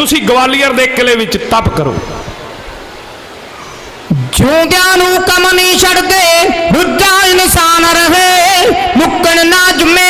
ਤੁਸੀਂ ਗਵਾਲੀਅਰ ਦੇ ਕਿਲੇ ਵਿੱਚ ਤਪ ਕਰੋ। ਜਿਉਂਦਿਆਂ ਨੂੰ ਕਮ ਨਹੀਂ ਛੱਡਦੇ ਬੁੱਢਾ ਇਨਸਾਨ ਰਹੇ, ਮੁੱਕਣ ਨਾ ਜੁਮੇ।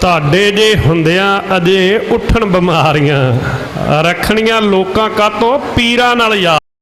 ਤੁਹਾਡੇ ਜੇ ਹੁੰਦਿਆਂ ਅਜੇ ਉੱਠਣ ਬਿਮਾਰੀਆਂ ਰੱਖਣੀਆਂ ਲੋਕਾਂ ਕਾਤੋਂ ਪੀਰਾਂ ਨਾਲ ਯਾਦ।